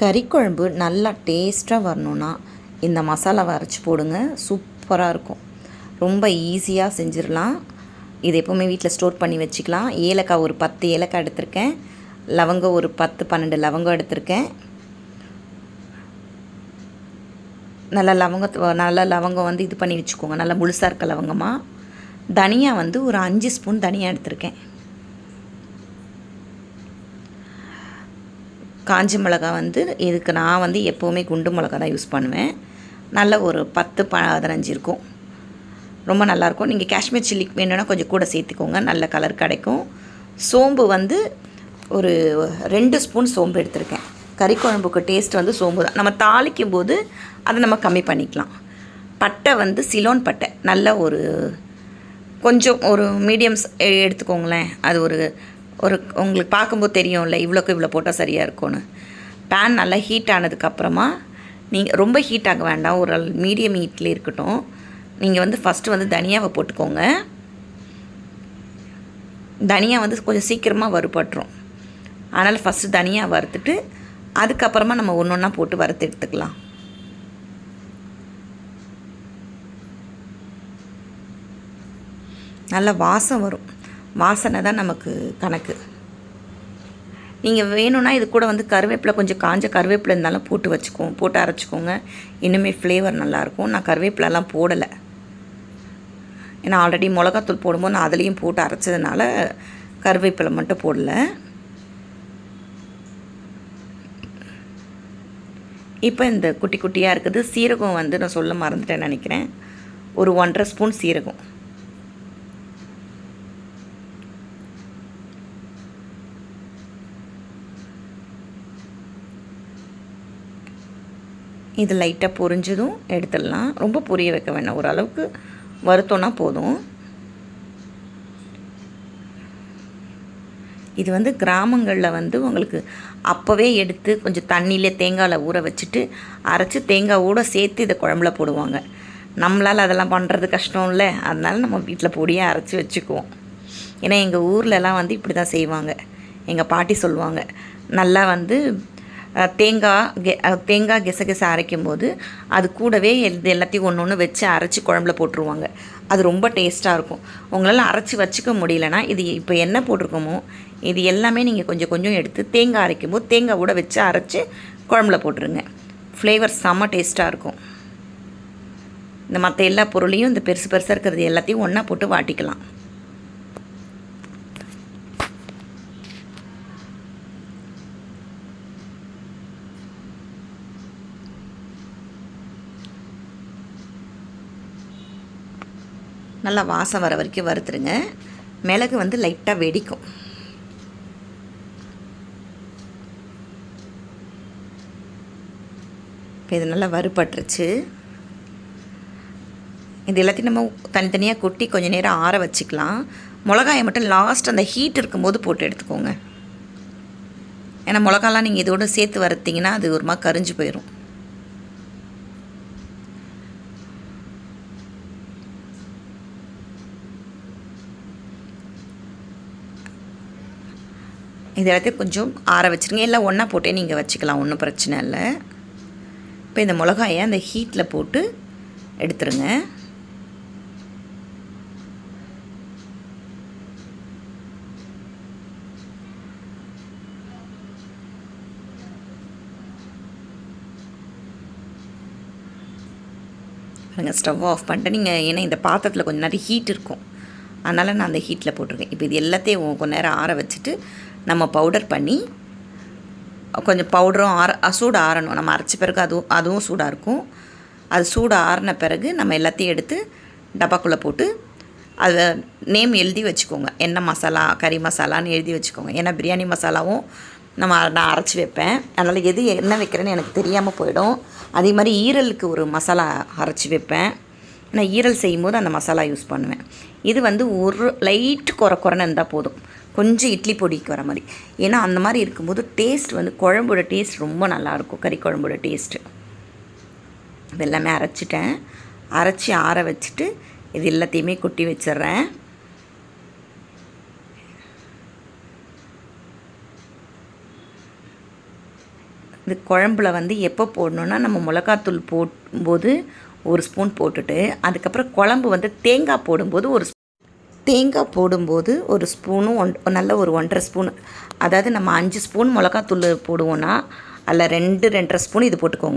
கறிக்குழம்பு நல்லா டேஸ்ட்டாக வரணுன்னா இந்த மசாலாவை அரைச்சி போடுங்க. சூப்பராக இருக்கும். ரொம்ப ஈஸியாக செஞ்சிடலாம். இது எப்போவுமே வீட்டில் ஸ்டோர் பண்ணி வச்சுக்கலாம். ஏலக்காய் ஒரு பத்து ஏலக்காய் எடுத்திருக்கேன். லவங்கம் ஒரு பத்து பன்னெண்டு லவங்கம் எடுத்திருக்கேன். நல்லா லவங்கத்தை நல்லா லவங்கம் வந்து இது பண்ணி வச்சுக்கோங்க. நல்லா முழுசாக இருக்க லவங்கமாக தனியா வந்து ஒரு அஞ்சு ஸ்பூன் தனியாக எடுத்திருக்கேன். காஞ்சி மிளகா வந்து இதுக்கு நான் வந்து எப்போவுமே குண்டு மிளகா தான் யூஸ் பண்ணுவேன். நல்ல ஒரு பத்து பதினஞ்சு இருக்கும். ரொம்ப நல்லாயிருக்கும் நீங்கள் காஷ்மீர் சில்லி வேணும்னா கொஞ்சம் கூட சேர்த்துக்கோங்க. நல்ல கலர் கிடைக்கும். சோம்பு வந்து ஒரு ரெண்டு ஸ்பூன் சோம்பு எடுத்திருக்கேன். கறி குழம்புக்கு டேஸ்ட் வந்து சோம்பு தான். நம்ம தாளிக்கும் போது அதை நம்ம கம்மி பண்ணிக்கலாம். பட்டை வந்து சிலோன் பட்டை. நல்ல ஒரு கொஞ்சம் ஒரு மீடியம்ஸ் எடுத்துக்கோங்களேன். அது ஒரு ஒரு உங்களுக்கு பார்க்கும்போது தெரியும்ல இவ்வளோக்கு இவ்வளோ போட்டால் சரியாக இருக்கும்னு. பேன் நல்லா ஹீட் ஆனதுக்கப்புறமா நீங்கள் ரொம்ப ஹீட் ஆக வேண்டாம் ஒரு மீடியம் ஹீட்டில் இருக்கட்டும். நீங்கள் வந்து ஃபஸ்ட்டு வந்து தனியாவை போட்டுக்கோங்க. தனியா வந்து கொஞ்சம் சீக்கிரமாக வறுபட்டுரும். அதனால் ஃபஸ்ட்டு தனியாக வறுத்துட்டு அதுக்கப்புறமா நம்ம ஒன்று ஒன்றா போட்டு வறுத்து எடுத்துக்கலாம். நல்ல வாசம் வரும். வாசனை தான் நமக்கு கணக்கு. நீங்கள் வேணும்னா இது கூட வந்து கருவேப்பிலை கொஞ்சம் காஞ்ச கருவேப்பிலை இருந்தாலும் போட்டு வச்சுக்கோங்க போட்டு அரைச்சிக்கோங்க. இன்னுமே ஃப்ளேவர் நல்லாயிருக்கும் நான் கருவேப்பிலெலாம் போடலை. ஏன்னா ஆல்ரெடி மிளகாத்தூள் போடும்போது நான் அதுலேயும் போட்டு அரைச்சதுனால கருவேப்பிலை மட்டும் போடலை. இப்போ இந்த குட்டி குட்டியாக இருக்குது. சீரகம் வந்து நான் சொல்ல மறந்துட்டேன்னு நினைக்கிறேன். ஒரு ஒன்றரை ஸ்பூன் சீரகம். இது லைட்டாக பொரிஞ்சதும் எடுத்துடலாம். ரொம்ப பொரிய வைக்க வேண்டாம். ஓரளவுக்கு வருத்தோன்னா போதும். இது வந்து கிராமங்களில் வந்து உங்களுக்கு அப்போவே எடுத்து கொஞ்சம் தண்ணியிலே தேங்காயில் ஊற வச்சுட்டு அரைச்சி தேங்காவோடு சேர்த்து இதை குழம்புல போடுவாங்க. நம்மளால் அதெல்லாம் பண்ணுறது கஷ்டம் இல்லை அதனால் நம்ம வீட்டில் பொடியாக அரைச்சி வச்சுக்குவோம். ஏன்னா எங்கள் ஊர்லலாம் வந்து இப்படி தான் செய்வாங்க. எங்கள் பாட்டி சொல்லுவாங்க. நல்லா வந்து தேங்காய் கெ தேங்காய் கெச அரைக்கும் போது அது கூடவே இது எல்லாத்தையும் ஒன்று ஒன்று வச்சு அரைச்சி குழம்புல போட்டுருவாங்க. அது ரொம்ப டேஸ்ட்டாக இருக்கும். உங்களால் அரைச்சி வச்சுக்க முடியலனா இது இப்போ என்ன போட்டிருக்கோமோ இது எல்லாமே நீங்கள் கொஞ்சம் கொஞ்சம் எடுத்து தேங்காய் அரைக்கும் போது தேங்காய் கூட வச்சு அரைச்சி குழம்புல போட்டுருங்க. ஃப்ளேவர் செம்ம டேஸ்ட்டாக இருக்கும். இந்த மற்ற எல்லா பொருளையும் இந்த பெருசு பெருசாக இருக்கிறது எல்லாத்தையும் ஒன்றா போட்டு வாட்டிக்கலாம். நல்லா வாசம் வர வரைக்கும் வறுத்துருங்க. மிளகு வந்து லைட்டாக வெடிக்கும். இப்போ இது நல்லா வறுபட்டுருச்சு. இது எல்லாத்தையும் நம்ம தனித்தனியாக கொட்டி கொஞ்சம் நேரம் ஆற வச்சுக்கலாம். மிளகாயை மட்டும் லாஸ்ட் அந்த ஹீட் இருக்கும்போது போட்டு எடுத்துக்கோங்க. ஏன்னா மிளகாலாம் நீங்கள் இதோடு சேர்த்து வறுத்திங்கன்னா அது ஒரு மாதிரி கரிஞ்சு போயிடும் இது எல்லாத்தையும் கொஞ்சம் ஆற வச்சுருங்க. எல்லாம் ஒன்றா போட்டே நீங்கள் வச்சுக்கலாம். ஒன்றும் பிரச்சனை இல்லை. இப்போ இந்த மிளகாயை அந்த ஹீட்டில் போட்டு எடுத்துருங்க. பாருங்கள் ஸ்டவ் ஆஃப் பண்ணிட்டு நீங்கள் ஏன்னா இந்த பாத்திரத்தில் கொஞ்சம் நேரம் ஹீட் இருக்கும். அதனால் நான் அந்த ஹீட்டில் போட்டிருக்கேன். இப்போ இது எல்லாத்தையும் கொஞ்ச நேரம் ஆற வச்சுட்டு நம்ம பவுடர் பண்ணி கொஞ்சம் பவுடரும் ஆற சூடு ஆறணும். நம்ம அரைச்ச பிறகு அதுவும் அதுவும் சூடாக இருக்கும். அது சூடு ஆறின பிறகு நம்ம எல்லாத்தையும் எடுத்து டப்பாக்குள்ளே போட்டு அதை நேம் எழுதி வச்சுக்கோங்க. என்ன மசாலா கறி மசாலான்னு எழுதி வச்சுக்கோங்க. ஏன்னா பிரியாணி மசாலாவும் நம்ம நான் அரைச்சி வைப்பேன். அதனால் எது என்ன வைக்கிறேன்னு எனக்கு தெரியாமல் போயிடும். அதே மாதிரி ஈரலுக்கு ஒரு மசாலா அரைச்சி வைப்பேன். நான் ஈரல் செய்யும்போது அந்த மசாலா யூஸ் பண்ணுவேன். இது வந்து ஒரு லைட் குறை குறைன்னு இருந்தால் போதும். கொஞ்சம் இட்லி பொடிக்கு வர மாதிரி. ஏன்னா அந்த மாதிரி இருக்கும்போது டேஸ்ட் வந்து குழம்போட டேஸ்ட் ரொம்ப நல்லாயிருக்கும் கறி குழம்போட டேஸ்ட்டு இது எல்லாமே அரைச்சிட்டேன். அரைச்சி ஆற வச்சுட்டு இது எல்லாத்தையுமே கொட்டி வச்சிட்றேன். இது குழம்புல வந்து எப்போ போடணுன்னா நம்ம மிளகாத்தூள் போடும்போது ஒரு ஸ்பூன் போட்டுட்டு அதுக்கப்புறம் குழம்பு வந்து தேங்காய் போடும்போது ஒரு தேங்காய் போடும்போது ஒரு ஸ்பூனும் ஒன் நல்ல ஒரு ஒன்றரை ஸ்பூன். அதாவது நம்ம அஞ்சு ஸ்பூன் மிளகாத்தூள் போடுவோன்னா அதில் ரெண்டு ரெண்டரை ஸ்பூன் இது போட்டுக்கோங்க.